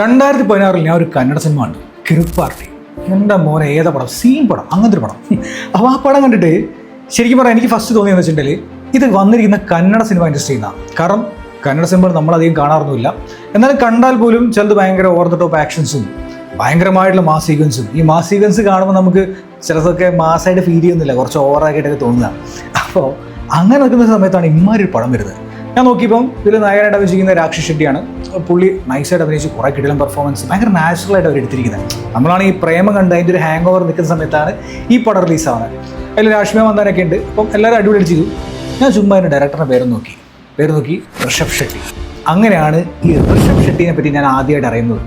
രണ്ടായിരത്തി പതിനാറിൽ ഞാൻ ഒരു കന്നഡ സിനിമ കണ്ടു. കിറുക്ക് പാർട്ടി എന്റെ മോനെ ഏതാ പടം? സീൻ പടം. അങ്ങനത്തെ ഒരു പടം. അപ്പോൾ ആ പടം കണ്ടിട്ട് ശരിക്കും പറയാം എനിക്ക് ഫസ്റ്റ് തോന്നിയെന്ന് വെച്ചിട്ടുണ്ടെങ്കിൽ ഇത് വന്നിരിക്കുന്ന കന്നഡ സിനിമ ഇൻഡസ്ട്രി നിന്നാണ് കാരണം കന്നഡ സിനിമകൾ നമ്മളധികം കാണാറൊന്നുമില്ല. എന്നാലും കണ്ടാൽ പോലും ചിലത് ഭയങ്കര ഓവർ ദ ടോപ്പ് ആക്ഷൻസും ഭയങ്കരമായിട്ടുള്ള മാസ് സീക്വൻസും ഈ മാസ് സീക്വൻസ് കാണുമ്പോൾ നമുക്ക് ചിലതൊക്കെ മാസായിട്ട് ഫീൽ ചെയ്യുന്നില്ല. കുറച്ച് ഓവറാക്കിയിട്ടൊക്കെ തോന്നുക. അപ്പോൾ അങ്ങനെ നിൽക്കുന്ന സമയത്താണ് ഇമ്മാതിരി ഒരു പടം വരുന്നത്. ഞാൻ നോക്കിയപ്പം ഇതിൽ നായകനായിട്ട് അഭിനയിച്ചിരിക്കുന്ന രാക്ഷസ് ഷെട്ടിയാണ്. പുള്ളി നൈസായിട്ട് അഭിനയിച്ച് കുറേ കിടിലം പെർഫോമൻസ് ഭയങ്കര നാച്ചുറലായിട്ട് അവർ എടുത്തിരിക്കുന്നത് നമ്മളാണ് ഈ പ്രേമം കണ്ട് അതിന്റെ ഒരു ഹാങ് ഓവർ നിൽക്കുന്ന സമയത്താണ് ഈ പടം റിലീസാവുന്നത് അതിൽ രാഷ്മിയ മന്ദാനൊക്കെ ഉണ്ട്. അപ്പം എല്ലാവരും അടിപൊളി അടിച്ചിരുന്നു ഞാൻ ചുമ്മാ എന്റെ ഡയറക്ടറിന്റെ പേര് നോക്കി. പേര് നോക്കി ഋഷഭ് ഷെട്ടി. അങ്ങനെയാണ് ഈ ഋഷഭ് ഷെട്ടിനെ പറ്റി ഞാൻ ആദ്യമായിട്ട് അറിയുന്നത്.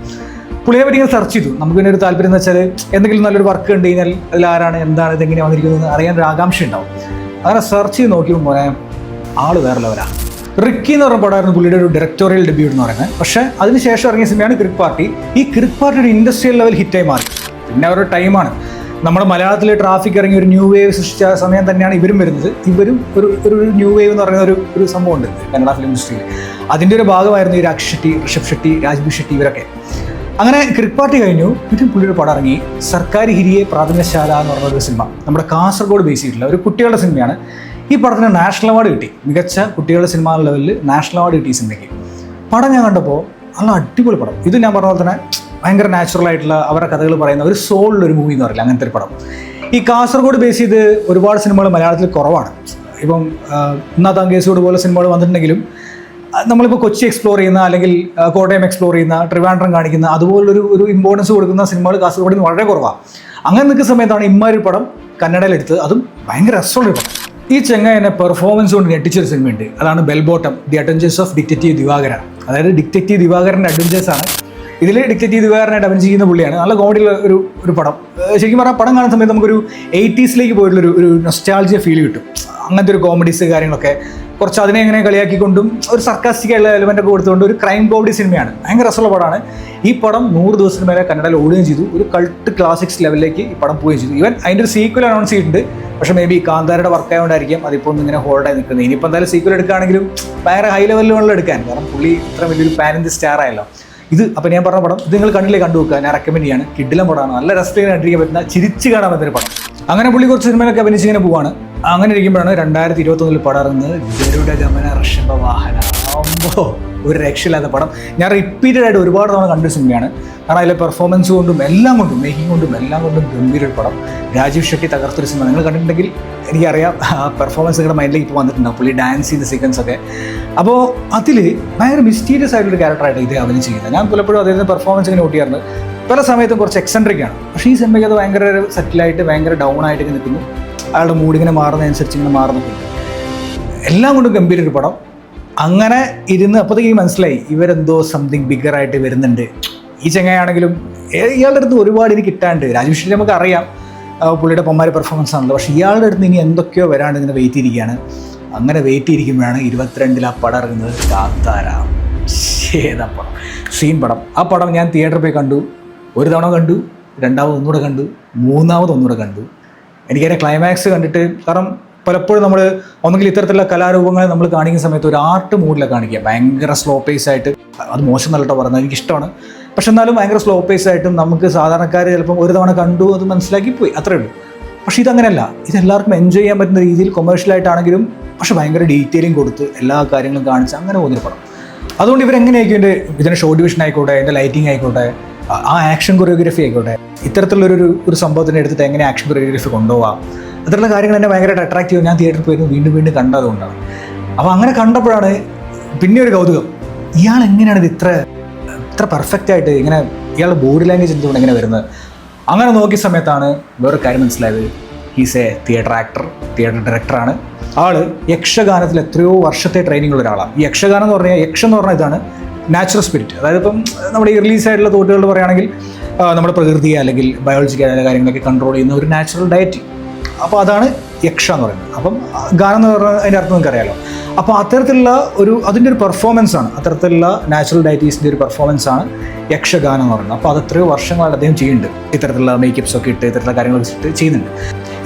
പുള്ളിയെ പറ്റി ഇങ്ങനെ സെർച്ച് ചെയ്തു. നമുക്ക് പിന്നെ ഒരു താല്പര്യം എന്ന് വെച്ചാൽ എന്തെങ്കിലും നല്ലൊരു വർക്ക് ഉണ്ട് കഴിഞ്ഞാൽ അതിൽ ആരാണ് എന്താണ് ഇതെങ്ങനെയാണ് വന്നിരിക്കുന്നത് അറിയാൻ ഒരു ആകാംക്ഷ ഉണ്ടാവും അങ്ങനെ സെർച്ച് ചെയ്ത് നോക്കിയപ്പോൾ ആൾ വേറെ ലെവലാണ് റിക്കി എന്ന് പറഞ്ഞ പടമായിരുന്നു പുള്ളിയുടെ ഒരു ഡയറക്ടോറിയൽ ഡെബ്യൂ എന്ന് പറയുന്നത്. പക്ഷേ അതിനുശേഷം ഇറങ്ങിയ സിനിമയാണ് ക്രിക് പാർട്ടി ഈ ക്രിക് പാർട്ടി ഒരു ഇൻഡസ്ട്രിയൽ ലെവൽ ഹിറ്റായി മാറി. പിന്നെ അവരുടെ ടൈമാണ് നമ്മുടെ മലയാളത്തിൽ ട്രാഫിക് ഇറങ്ങി ഒരു ന്യൂ വേവ് സൃഷ്ടിച്ച സമയം തന്നെയാണ് ഇവരും വരുന്നത്. ഇവരും ഒരു ഒരു ന്യൂ വേവ് എന്ന് പറയുന്ന ഒരു ഒരു സംഭവമുണ്ട് കന്നഡ ഫിലിം ഇൻഡസ്ട്രിയിൽ അതിന്റെ ഒരു ഭാഗമായിരുന്നു ഈ രാക്ഷ് ഷെട്ടി ഋഷഭ് ഷെട്ടി രാജ്ബി ഷെട്ടി ഇവരൊക്കെ. അങ്ങനെ ക്രിക് പാർട്ടി കഴിഞ്ഞു. പിന്നെ പുള്ളിയുടെ പടം ഇറങ്ങി. സർക്കാർ ഹിരിയെ പ്രാഥമികശാല എന്ന് പറഞ്ഞ ഒരു സിനിമ. നമ്മുടെ കാസർഗോഡ് ബേസ് ചെയ്തിട്ടുള്ള ഒരു കുട്ടികളുടെ സിനിമയാണ്. ഈ പടത്തിന് നാഷണൽ അവാർഡ് കിട്ടി. മികച്ച കുട്ടികളുടെ സിനിമാ ലെവലിൽ നാഷണൽ അവാർഡ് കിട്ടി സിനിമയ്ക്ക് പടം ഞാൻ കണ്ടപ്പോൾ നല്ല അടിപൊളി പടം. ഇത് ഞാൻ പറഞ്ഞ പോലെ തന്നെ ഭയങ്കര നാച്ചുറൽ ആയിട്ടുള്ള അവരുടെ കഥകൾ പറയുന്ന ഒരു സോളിൽ ഒരു മൂവി എന്ന് പറയില്ല. അങ്ങനത്തെ ഒരു പടം. ഈ കാസർഗോഡ് ബേസ് ചെയ്ത് ഒരുപാട് സിനിമകൾ മലയാളത്തിൽ കുറവാണ്. ഇപ്പം ഇന്നാത്താം കേസോട് പോലെ സിനിമകൾ വന്നിട്ടുണ്ടെങ്കിലും നമ്മളിപ്പോൾ കൊച്ചി എക്സ്പ്ലോർ ചെയ്യുന്ന അല്ലെങ്കിൽ കോട്ടയം എക്സ്പ്ലോർ ചെയ്യുന്ന ട്രിവാൻഡ്രം കാണിക്കുന്ന അതുപോലൊരു ഒരു ഇമ്പോർട്ടൻസ് കൊടുക്കുന്ന സിനിമകൾ കാസർഗോഡിൽ നിന്ന് വളരെ കുറവാണ് അങ്ങനെ നിൽക്കുന്ന സമയത്താണ് ഇമ്മാരി പടം കന്നഡയിലെടുത്ത് അതും ഭയങ്കര രസമുള്ളൊരു പടം. ഈ ചെങ്ങായനെ പെർഫോമൻസ് കൊണ്ട് ഞെട്ടിച്ചൊരു സിനിമയുണ്ട് അതാണ് bell bottom the adventures of detective Divakaran അതായത് ഡിക്റ്റേറ്റീവ് ദിവാകരന്റെ അഡ്വഞ്ചേഴ്സ് ആണ്. ഇതിൽ ഡിക്റ്റേറ്റീവ് ദിവാകരനായിട്ട് അഭിനയിക്കുന്ന പുള്ളിയാണ്. നല്ല കോമഡിയുള്ള ഒരു ഒരു പടം. ശരിക്കും പറഞ്ഞാൽ പടം കാണുന്ന സമയത്ത് നമുക്കൊരു എയ്റ്റീസിലേക്ക് പോയിട്ടുള്ള ഒരു നൊസ്റ്റാൾജിയ ഫീൽ കിട്ടും. അങ്ങനത്തെ ഒരു കോമഡീസ് കാര്യങ്ങളൊക്കെ. കുറച്ച് അതിനെ എങ്ങനെ കളിയാക്കിക്കൊണ്ടും ഒരു സർക്കാസ്റ്റിക് ആയിട്ടുള്ള എലമെന്റ് ഒക്കെ കൊടുത്തുകൊണ്ട് ഒരു ക്രൈം കോമഡി സിനിമയാണ് ഭയങ്കര രസമുള്ള പടമാണ്. ഈ പടം നൂറ് ദിവസത്തിന് മേലെ കന്നഡയിൽ ഓടുകയും ചെയ്തു. ഒരു കൾട്ട് ക്ലാസിക്സ് ലെവലിലേക്ക് ഈ പടം പോവുകയും ചെയ്തു. ഈവൻ അതിന്റെ ഒരു സീക്വൽ അനൗൺസ് ചെയ്തിട്ടുണ്ട്. പക്ഷേ മേ ബി കാന്താരയുടെ വർക്ക് ആയതുകൊണ്ടായിരിക്കും അതിപ്പോൾ ഒന്ന് ഇങ്ങനെ ഹോൾഡായി നിൽക്കുന്നത്. ഇനിയിപ്പോൾ എന്തായാലും സീക്വൽ എടുക്കുകയാണെങ്കിലും ഭയങ്കര ഹൈ ലെവലിലുള്ള എടുക്കാൻ. കാരണം പുള്ളി ഇത്ര വലിയൊരു പാൻ ഇൻ ദി സ്റ്റാർ ആയല്ലോ. ഇത് അപ്പം ഞാൻ പറഞ്ഞ പടം ഇത് നിങ്ങൾ കണ്ടില്ലേ കണ്ടു വെക്കുക ഞാൻ റെക്കമെൻഡ് ചെയ്യാണ്. കിഡിലം പടമാണ്. നല്ല രസത്തിൽ കണ്ടിരിക്കാൻ പറ്റുന്ന ചിരിച്ചു കാണാൻ പറ്റുന്ന പടം. അങ്ങനെ പുള്ളി കുറച്ച് സിനിമയിലൊക്കെ അഭിനയിച്ച് ഇങ്ങനെ പോവാണ്. അങ്ങനെ ഇരിക്കുമ്പോഴാണ് രണ്ടായിരത്തി ഇരുപത്തൊന്നിൽ പടം ഇറങ്ങുന്നത്. ഗരുഡ ഗമന ഋഷഭ വാഹന. ആവുമ്പോ ഒരു രക്ഷയില്ലാത്ത പടം. ഞാൻ റിപ്പീറ്റഡ് ആയിട്ട് ഒരുപാട് തവണ കണ്ട സിനിമയാണ്. കാരണം അതിലെ പെർഫോമൻസ് കൊണ്ടും എല്ലാം കൊണ്ടും മേക്കിംഗ് കൊണ്ടും എല്ലാം കൊണ്ടും ഗംഭീര ഒരു പടം. രാജീവ് ഷെട്ടി തകർത്തൊരു സിനിമ. നിങ്ങൾ കണ്ടിട്ടുണ്ടെങ്കിൽ എനിക്കറിയാം പെർഫോമൻസ് നിങ്ങളുടെ മൈൻഡിലേക്ക് ഇപ്പോൾ വന്നിട്ടുണ്ടാവും. പുള്ളി ഡാൻസ് ചെയ്ത സീക്വൻസ് ഒക്കെ. അപ്പോൾ അതിൽ ഭയങ്കര മിസ്റ്റീരിയസ് ആയിട്ടുള്ള ക്യാരക്ടറായിട്ട് ഇത് ചെയ്യുന്നത്. ഞാൻ പലപ്പോഴും അദ്ദേഹത്തിന്റെ പെർഫോമൻസ് ഇങ്ങനെ കൂട്ടിയായിരുന്നു പല സമയത്തും കുറച്ച് എക്സെൻട്രിക് ആണ്. പക്ഷേ ഈ സിനിമയ്ക്ക് അത് ഭയങ്കര സെറ്റിലായിട്ട് ഭയങ്കര ഡൗൺ ആയിട്ട് നിൽക്കുന്നു. അയാളുടെ മൂഡ് ഇങ്ങനെ മാറുന്നതനുസരിച്ച് ഇങ്ങനെ മാറുന്നു എല്ലാം കൊണ്ടും ഗംഭീര ഒരു പടം. അങ്ങനെ ഇരുന്ന് അപ്പോഴത്തേക്ക് മനസ്സിലായി ഇവരെന്തോ സംതിങ് ബിഗറായിട്ട് വരുന്നുണ്ട്. ഈ ചെങ്ങയാണെങ്കിലും ഇയാളുടെ അടുത്ത് ഒരുപാട് ഇനി കിട്ടാണ്ട്. രാജേഷ് നമുക്ക് അറിയാം പുള്ളിയുടെ പൊമ്മാരി പെർഫോമൻസ് ആണല്ലോ. പക്ഷേ ഇയാളുടെ അടുത്ത് ഇനി എന്തൊക്കെയോ വരാണ്ട് ഇങ്ങനെ വെയിറ്റ് ചെയ്തിരിക്കുകയാണ്. അങ്ങനെ വെയിറ്റ് ചെയ്തിരിക്കുമ്പോഴാണ് ഇരുപത്തിരണ്ടിൽ ആ പടം ഇറങ്ങുന്നത് കാത്താരാം. ഏതാ പടം. സീൻ പടം. ആ പടം ഞാൻ തിയേറ്ററിൽ പോയി കണ്ടു. ഒരു തവണ കണ്ടു രണ്ടാമത് ഒന്നുകൂടെ കണ്ടു മൂന്നാമത് ഒന്നുകൂടെ കണ്ടു. എനിക്കതിന്റെ ക്ലൈമാക്സ് കണ്ടിട്ട് കാരണം പലപ്പോഴും നമ്മൾ ഒന്നെങ്കിൽ ഇത്തരത്തിലുള്ള കലാരൂപങ്ങൾ നമ്മൾ കാണിക്കുന്ന സമയത്ത് ഒരു ആർട്ട് മൂഡിലാണ് കാണിക്കുക. ഭയങ്കര സ്ലോ പേസ് ആയിട്ട്. അത് മോശം നല്ലട്ടോ പറഞ്ഞത് എനിക്കിഷ്ടമാണ് പക്ഷെ എന്നാലും ഭയങ്കര സ്ലോ പേസ് ആയിട്ടും നമുക്ക് സാധാരണക്കാർ ചിലപ്പം ഒരു തവണ കണ്ടു അത് മനസ്സിലാക്കി പോയി. അത്രേ ഉള്ളൂ. പക്ഷേ ഇതങ്ങനെയല്ല. ഇതെല്ലാവർക്കും എൻജോയ് ചെയ്യാൻ പറ്റുന്ന രീതിയിൽ കൊമേഴ്ഷ്യലായിട്ടാണെങ്കിലും പക്ഷെ ഭയങ്കര ഡീറ്റെയിലിംഗ് കൊടുത്ത് എല്ലാ കാര്യങ്ങളും കാണിച്ച് അങ്ങനെ പോകുന്നൊരു പടം. അതുകൊണ്ട് ഇവരെങ്ങനെയായിരിക്കും എന്റെ ഇതിന്റെ ഷോ ഡിവിഷൻ ആയിക്കോട്ടെ ഇതിന്റെ ലൈറ്റിംഗ് ആയിക്കോട്ടെ ആ- ആക്ഷൻ കൊറിയോഗ്രഫി ആയിക്കോട്ടെ. ഇത്തരത്തിലുള്ളൊരു ഒരു സംഭവത്തിനെ എടുത്തിട്ട് എങ്ങനെ ആക്ഷൻ കൊറിയോഗ്രഫി കൊണ്ടുപോകാം അത്തരത്തിലുള്ള കാര്യങ്ങൾ എന്നെ ഭയങ്കരമായിട്ട് അട്രാക്ട് ചെയ്യും ഞാൻ തിയേറ്ററിൽ പോയിരുന്നു വീണ്ടും വീണ്ടും കണ്ടതുകൊണ്ടാണ് അപ്പോൾ അങ്ങനെ കണ്ടപ്പോഴാണ് പിന്നെ ഒരു കൗതുകം. ഇയാൾ എങ്ങനെയാണ് ഇത് ഇത്ര ഇത്ര പെർഫെക്റ്റ് ആയിട്ട് ഇങ്ങനെ ഇയാളുടെ ബോഡി ലാംഗ്വേജ് എന്തുകൊണ്ട് ഇങ്ങനെ വരുന്നത്? അങ്ങനെ നോക്കിയ സമയത്താണ് വേറൊരു കാര്യം മനസ്സിലായത്. He's a theatre actor theatre ഡയറക്ടറാണ് ആൾ യക്ഷഗാനത്തിൽ എത്രയോ വർഷത്തെ ട്രെയിനിങ് ഉള്ള ഒരാളാണ്. ഈ യക്ഷഗാനം എന്ന് പറഞ്ഞാൽ യക്ഷം എന്ന് പറഞ്ഞാൽ ഇതാണ് നാച്ചുറൽ സ്പിരിറ്റ് അതായത് ഇപ്പം നമ്മുടെ ഈ റിലീസ് ആയിട്ടുള്ള തോട്ടുകൾ പറയുകയാണെങ്കിൽ നമ്മുടെ പ്രകൃതിയെ അല്ലെങ്കിൽ ബയോളജിക്കൽ ബയോളജിക്കലായ കാര്യങ്ങളൊക്കെ കൺട്രോൾ ചെയ്യുന്ന ഒരു നാച്ചുറൽ ഡയറ്റ് അപ്പോൾ അതാണ് യക്ഷ എന്ന് പറയുന്നത്. അപ്പം ഗാനം എന്ന് പറഞ്ഞാൽ അതിന്റെ അർത്ഥം നിങ്ങൾക്ക് അറിയാലോ അപ്പോൾ അത്തരത്തിലുള്ള ഒരു അതിന്റെ ഒരു പെർഫോമൻസ് ആണ്. അത്തരത്തിലുള്ള നാച്ചുറൽ ഡയറ്റീസിന്റെ ഒരു പെർഫോമൻസ് ആണ് യക്ഷഗാനം എന്ന് പറയുന്നത്. അപ്പോൾ അത് എത്രയോ വർഷങ്ങളായിട്ട് അദ്ദേഹം ചെയ്യുന്നുണ്ട്. ഇത്തരത്തിലുള്ള മേക്കപ്സ് ഒക്കെ ഇട്ട് ഇത്തരത്തിലുള്ള കാര്യങ്ങളൊക്കെ ചെയ്യുന്നുണ്ട്.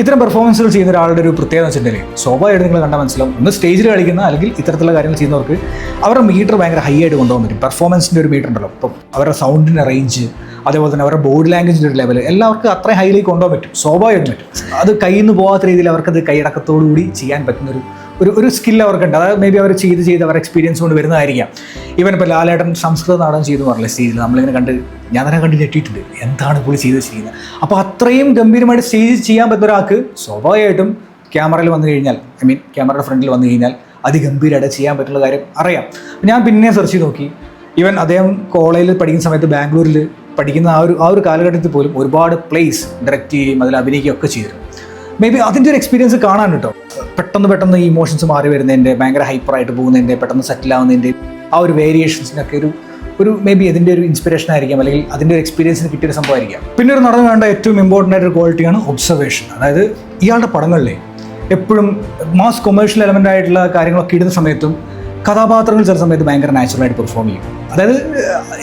ഇത്തരം പെർഫോമൻസുകൾ ചെയ്യുന്ന ഒരാളുടെ ഒരു പ്രത്യേകത വെച്ചിട്ടുണ്ടെങ്കിൽ സ്വാഭാവികമായിട്ട് നിങ്ങൾ കണ്ടാൽ മനസ്സിലാവും. ഒന്ന് സ്റ്റേജിൽ കളിക്കുന്ന അല്ലെങ്കിൽ ഇത്തരത്തിലുള്ള കാര്യങ്ങൾ ചെയ്യുന്നവർക്ക് അവരുടെ മീറ്റർ ഭയങ്കര ഹൈ ആയിട്ട് കൊണ്ടുപോകാൻ പറ്റും. പെർഫോമൻസിന്റെ ഒരു മീറ്റർ ഉണ്ടല്ലോ. ഇപ്പം അവരുടെ സൗണ്ടിന്റെ റേഞ്ച് അതേപോലെ തന്നെ അവരുടെ ബോഡി ലാംഗ്വേജിന്റെ ഒരു ലെവൽ എല്ലാവർക്കും അത്രയും ഹൈലേക്ക് കൊണ്ടുപോകാൻ പറ്റും. സ്വാഭാവികമായിട്ടും പറ്റും. അത് കയ്യിൽ നിന്ന് പോകാത്ത രീതിയിൽ അവർക്കത് കൈയടക്കത്തോടു കൂടി ചെയ്യാൻ പറ്റുന്ന ഒരു ഒരു സ്കിൽ അവർക്കുണ്ട്. അതായത് മേ ബി അവർ ചെയ്ത് ചെയ്ത് അവർ എക്സ്പീരിയൻസ് കൊണ്ട് വരുന്നതായിരിക്കാം. ഈവൻ ഇപ്പോൾ ലാലേട്ടൻ സംസ്കൃത നാടകം ചെയ്തു പറഞ്ഞില്ല സ്റ്റേജിൽ നമ്മളിങ്ങനെ കണ്ട് ഞാൻ തന്നെ കണ്ട് ഞെട്ടിയിട്ടുണ്ട്. എന്താണ് പുള്ളി ചെയ്ത് ചെയ്യുന്നത്? അപ്പോൾ അത്രയും ഗംഭീരമായിട്ട് സ്റ്റേജ് ചെയ്യാൻ പറ്റുന്ന ഒരാൾക്ക് സ്വാഭാവികമായിട്ടും ക്യാമറയിൽ വന്നു കഴിഞ്ഞാൽ ഐ മീൻ ക്യാമറയുടെ ഫ്രണ്ടിൽ വന്നു കഴിഞ്ഞാൽ അതിഗംഭീരമായിട്ട് ചെയ്യാൻ പറ്റുന്ന കാര്യം അറിയാം. ഞാൻ പിന്നെ സെർച്ച് ചെയ്ത് നോക്കി. ഈവൻ അദ്ദേഹം കോളേജിൽ പഠിക്കുന്ന സമയത്ത് ബാംഗ്ലൂരിൽ പഠിക്കുന്ന ആ ഒരു ആ ഒരു കാലഘട്ടത്തിൽ പോലും ഒരുപാട് പ്ലേസ് ഡയറക്റ്റ് ചെയ്യുകയും അതിൽ അഭിനയിക്കുകയും ഒക്കെ ചെയ്തിരുന്നു. മേ ബി അതിന്റെ ഒരു എക്സ്പീരിയൻസ് കാണാൻ കിട്ടും. പെട്ടെന്ന് പെട്ടെന്ന് ഈ ഇമോഷൻസ് മാറി വരുന്നതിന്റെ ഭയങ്കര ഹൈപ്പറായിട്ട് പോകുന്നതിന്റെ പെട്ടെന്ന് സെറ്റിൽ ആവുന്നതിന്റെ ആ ഒരു വേരിയേഷൻസിനൊക്കെ ഒരു ഒരു മേ ബി അതിന്റെ ഒരു ഇൻസ്പിറേഷൻ ആയിരിക്കാം. അല്ലെങ്കിൽ അതിന്റെ ഒരു എക്സ്പീരിയൻസിന് കിട്ടിയൊരു സംഭവമായിരിക്കാം പിന്നെ ഒരു നടന്നു വേണ്ട ഏറ്റവും ഇമ്പോർട്ടന്റ് ആയിട്ട് ഒരു ക്വാളിറ്റിയാണ് ഒബ്സർവേഷൻ അതായത് ഇയാളുടെ പടങ്ങളിലെ എപ്പോഴും മാസ് കൊമേഴ്ഷ്യൽ എലമെന്റ് ആയിട്ടുള്ള കാര്യങ്ങളൊക്കെ ഇടുന്ന സമയത്തും കഥാപാത്രങ്ങൾ ചില സമയത്ത് ഭയങ്കര നാച്ചുറലായിട്ട് പെർഫോം ചെയ്യും. അതായത്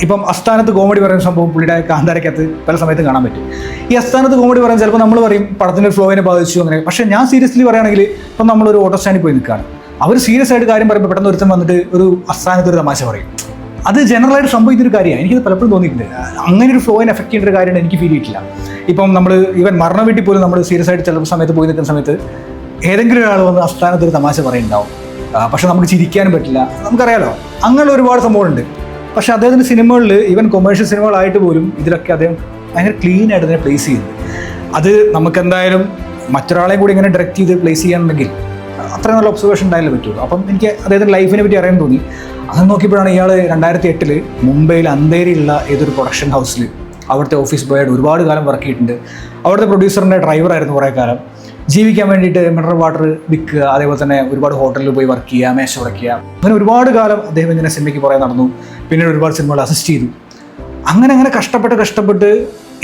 ഇപ്പം അസ്ഥാനത്ത് കോമഡി പറയുന്ന സംഭവം പുള്ളിയുടെ കാന്താരക്കകത്ത് പല സമയത്തും കാണാൻ പറ്റും. ഈ അസ്ഥാനത്ത് കോമഡി പറയാൻ ചിലപ്പോൾ നമ്മൾ പറയും പടത്തിന്റെ ഫ്ലോവിനെ ബാധിച്ചു അങ്ങനെ പക്ഷേ ഞാൻ സീരിയസ്ലി പറയുകയാണെങ്കിൽ ഇപ്പം നമ്മളൊരു ഓട്ടോ സ്റ്റാൻഡിൽ പോയി നിൽക്കുകയാണ്. അവർ സീരിയസ് ആയിട്ട് കാര്യം പറയുമ്പോൾ പെട്ടെന്ന് ഒരുത്തൻ വന്നിട്ട് ഒരു അസ്ഥാനത്ത് ഒരു തമാശ പറയും. അത് ജനറലായിട്ട് സംഭവിച്ചൊരു കാര്യമാണ്. എനിക്കത് പലപ്പോഴും തോന്നിയിട്ടുണ്ട്. അങ്ങനെ ഒരു ഫ്ലോയിനെ എഫക്ട് ചെയ്യേണ്ട ഒരു കാര്യമാണ് എനിക്ക് ഫീൽ ചെയ്തിട്ടില്ല. ഇപ്പം നമ്മൾ ഈവൻ മരണ വീട്ടിൽ പോലും നമ്മൾ സീരിയസ് ആയിട്ട് ചില സമയത്ത് പോയി നിൽക്കുന്ന സമയത്ത് ഏതെങ്കിലും ഒരാൾ വന്ന് അസ്ഥാനത്ത് ഒരു തമാശ പറയുന്നുണ്ടാവും. പക്ഷെ നമുക്ക് ചിരിക്കാനും പറ്റില്ല. നമുക്കറിയാലോ അങ്ങനെ ഒരുപാട് സംഭവമുണ്ട് പക്ഷെ അദ്ദേഹത്തിന്റെ സിനിമകളിൽ ഈവൻ കൊമേഴ്ഷ്യൽ സിനിമകളായിട്ട് പോലും ഇതിലൊക്കെ അദ്ദേഹം ഭയങ്കര ക്ലീൻ ആയിട്ട് തന്നെ പ്ലേസ് ചെയ്യുന്നു അത് നമുക്ക് എന്തായാലും മറ്റൊരാളെയും കൂടി ഇങ്ങനെ ഡയറക്റ്റ് ചെയ്ത് പ്ലേസ് ചെയ്യാനുണ്ടെങ്കിൽ അത്ര നല്ല ഒബ്സർവേഷൻ ഉണ്ടായാലും പറ്റുള്ളൂ അപ്പം എനിക്ക് അദ്ദേഹത്തിന്റെ ലൈഫിനെ പറ്റി അറിയാൻ തോന്നി. അങ്ങനെ നോക്കിയപ്പോഴാണ് ഇയാൾ രണ്ടായിരത്തി എട്ടിൽ മുംബൈയിൽ അന്തേരിയുള്ള ഏതൊരു പ്രൊഡക്ഷൻ ഹൗസിൽ അവിടുത്തെ ഓഫീസ് ബോയായിട്ട് ഒരുപാട് കാലം വർക്ക് ചെയ്തിട്ടുണ്ട്. അവിടുത്തെ പ്രൊഡ്യൂസറിന്റെ ഡ്രൈവറായിരുന്നു കുറേ കാലം. ജീവിക്കാൻ വേണ്ടിയിട്ട് മിനറൽ വാട്ടർ വിൽക്കുക അതേപോലെ തന്നെ ഒരുപാട് ഹോട്ടലിൽ പോയി വർക്ക് ചെയ്യുക മേശ ഉടയ്ക്കുക. അങ്ങനെ ഒരുപാട് കാലം അദ്ദേഹം ഇങ്ങനെ സിനിമയ്ക്ക് പുറകെ നടന്നു. പിന്നീട് ഒരുപാട് സിനിമകൾ അസിസ്റ്റ് ചെയ്തു. അങ്ങനെ അങ്ങനെ കഷ്ടപ്പെട്ട് കഷ്ടപ്പെട്ട്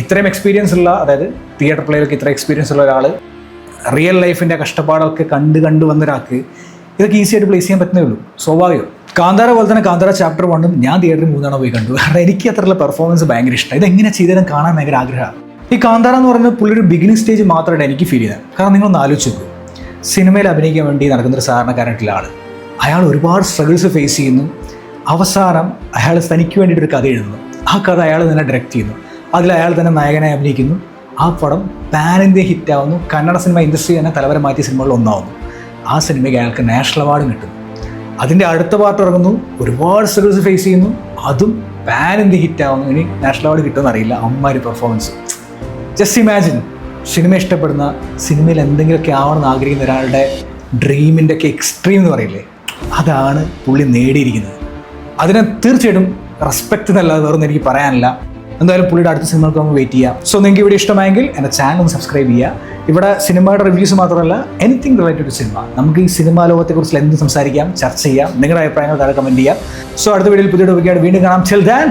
ഇത്രയും എക്സ്പീരിയൻസ് ഉള്ള അതായത് തിയേറ്റർ പ്ലേയിലൊക്കെ ഇത്ര എക്സ്പീരിയൻസ് ഉള്ള ഒരാൾ റിയൽ ലൈഫിന്റെ കഷ്ടപ്പാടൊക്കെ കണ്ട് കണ്ട് വന്ന ഒരാൾക്ക് ഇതൊക്കെ ഈസി ആയിട്ട് പ്ലേസ് ചെയ്യാൻ പറ്റുന്നേ ഉള്ളൂ. സ്വാഭാവികം. കാന്താര പോലെ തന്നെ കാന്താര ചാപ്റ്റർ വണ്ണും ഞാൻ തിയേറ്ററിൽ മൂന്നാണ് പോയി കണ്ടു. കാരണം എനിക്ക് അത്രയുള്ള പെർഫോമൻസ് ഭയങ്കര ഇഷ്ടം ഇതെങ്ങനെ ചെയ്തതും കാണാൻ ഭയങ്കര ആഗ്രഹമാണ്. ഈ കാന്താര എന്ന് പറയുന്നത് പുള്ളി ഒരു ബിഗിനിങ് സ്റ്റേജ് മാത്രമായിട്ട് എനിക്ക് ഫീൽ ചെയ്തത് കാരണം നിങ്ങളൊന്ന് ആലോചിച്ച് നോക്കൂ സിനിമയിൽ അഭിനയിക്കാൻ വേണ്ടി നടക്കുന്ന ഒരു സാധാരണക്കാരനായിട്ടുള്ള ആൾ അയാൾ ഒരുപാട് സ്ട്രഗിൾസ് ഫേസ് ചെയ്യുന്നു. അവസാനം അയാൾ തനിക്ക് വേണ്ടിയിട്ട് ഒരു കഥ എഴുതുന്നു. ആ കഥ അയാൾ തന്നെ ഡയറക്റ്റ് ചെയ്യുന്നു. അതിൽ അയാൾ തന്നെ നായകനായി അഭിനയിക്കുന്നു. ആ പടം പാൻ ഇന്ത്യ ഹിറ്റ് ആവുന്നു. കന്നഡ സിനിമ ഇൻഡസ്ട്രി തന്നെ തലവരെ മാറ്റിയ സിനിമകളിൽ ഒന്നാവുന്നു. ആ സിനിമയ്ക്ക് അയാൾക്ക് നാഷണൽ അവാർഡും കിട്ടുന്നു. അതിന്റെ അടുത്ത പാർട്ട് ഇറങ്ങുന്നു. ഒരുപാട് സ്ട്രഗിൾസ് ഫേസ് ചെയ്യുന്നു. അതും പാൻ ഇന്ത്യ ഹിറ്റ് ആവുന്നു. ഇനി നാഷണൽ അവാർഡ് കിട്ടുമെന്ന് അറിയില്ല. അമ്മാരി പെർഫോമൻസ് ജസ്റ്റ് ഇമാജിൻ സിനിമ ഇഷ്ടപ്പെടുന്ന സിനിമയിൽ എന്തെങ്കിലുമൊക്കെ ആവണമെന്ന് ആഗ്രഹിക്കുന്ന ഒരാളുടെ ഡ്രീമിന്റെ ഒക്കെ എക്സ്ട്രീം എന്ന് പറയില്ലേ? അതാണ് പുള്ളി നേടിയിരിക്കുന്നത്. അതിനെ തീർച്ചയായിട്ടും റെസ്പെക്റ്റ് എന്നല്ലാതെ വേറൊന്നും എനിക്ക് പറയാനില്ല. എന്തായാലും പുള്ളിയുടെ അടുത്ത സിനിമകൾക്ക് നമുക്ക് വെയിറ്റ് ചെയ്യാം. സോ നിങ്ങൾക്ക് ഇവിടെ ഇഷ്ടമായെങ്കിൽ എന്റെ ചാനൽ ഒന്ന് സബ്സ്ക്രൈബ് ചെയ്യുക. ഇവിടെ സിനിമയുടെ റിവ്യൂസ് മാത്രമല്ല എനിത്തിങ് റിലേറ്റഡ് ടു സിനിമ നമുക്ക് ഈ സിനിമാ ലോകത്തെക്കുറിച്ച് എന്ത് സംസാരിക്കാം ചർച്ച ചെയ്യാം നിങ്ങളുടെ അഭിപ്രായങ്ങൾ താഴെ കമന്റ് ചെയ്യാം. സോ അടുത്ത വീഡിയോയിൽ പുതിയ ടോപ്പിക്കായിട്ട് വീണ്ടും കാണാം. ചെൽ ദാൻ